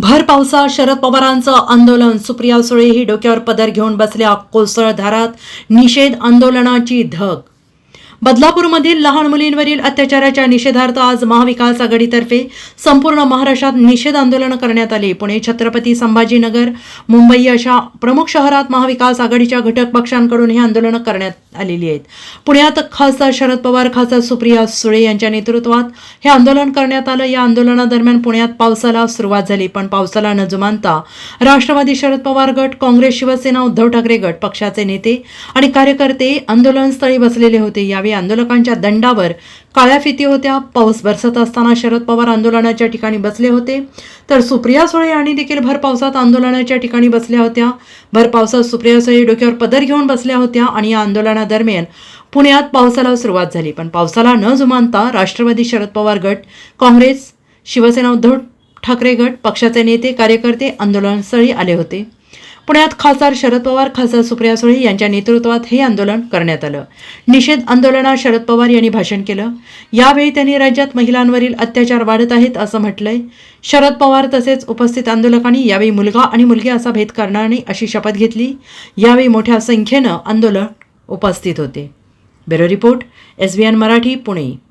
भर पावसात शरद पवारांचं आंदोलन. सुप्रिया सुळे ही डोक्यावर पदर घेऊन बसल्या कोसळधारात. निषेध आंदोलनाची धग बदलापूरमधील लहान मुलींवरील अत्याचाराच्या निषेधार्थ आज महाविकास आघाडीतर्फे संपूर्ण महाराष्ट्रात निषेध आंदोलन करण्यात आले. पुणे छत्रपती संभाजीनगर मुंबई अशा प्रमुख शहरात महाविकास आघाडीच्या घटक पक्षांकडून हे आंदोलन करण्यात आलेली आहेत. पुण्यात खासदार शरद पवार खासदार सुप्रिया सुळे यांच्या नेतृत्वात हे आंदोलन करण्यात आलं. या आंदोलनादरम्यान पुण्यात पावसाला सुरुवात झाली पण पावसाला न जुमानता राष्ट्रवादी शरद पवार गट काँग्रेस शिवसेना उद्धव ठाकरे गट पक्षाचे नेते आणि कार्यकर्ते आंदोलनस्थळी बसलेले होते. यावेळी आंदोलकांच्या दंडावर काळ्या फिती होत्या. पाऊस बरसत असताना शरद पवार आंदोलनाच्या ठिकाणी बसले होते. तर सुप्रिया सुळे यांनी देखील भर पावसात आंदोलनाच्या ठिकाणी बसल्या होत्या. भर पावसात सुप्रिया सुळे डोक्यावर पदर घेऊन बसल्या होत्या आणि या आंदोलनादरम्यान पुण्यात पावसाला सुरुवात झाली. पण पावसाला न जुमानता राष्ट्रवादी शरद पवार गट काँग्रेस शिवसेना उद्धव ठाकरे गट पक्षाचे नेते कार्यकर्ते आंदोलनस्थळी आले होते. पुण्यात खासदार शरद पवार खासदार सुप्रिया सुळे यांच्या नेतृत्वात हे आंदोलन करण्यात आलं. निषेध आंदोलनात शरद पवार यांनी भाषण केलं. यावेळी त्यांनी राज्यात महिलांवरील अत्याचार वाढत आहेत असं म्हटलंय. शरद पवार तसेच उपस्थित आंदोलकांनी यावेळी मुलगा आणि मुलगी असा भेद करणार नाही अशी शपथ घेतली. यावेळी मोठ्या संख्येनं आंदोलन उपस्थित होते. Bureau report S B N Marathi Pune.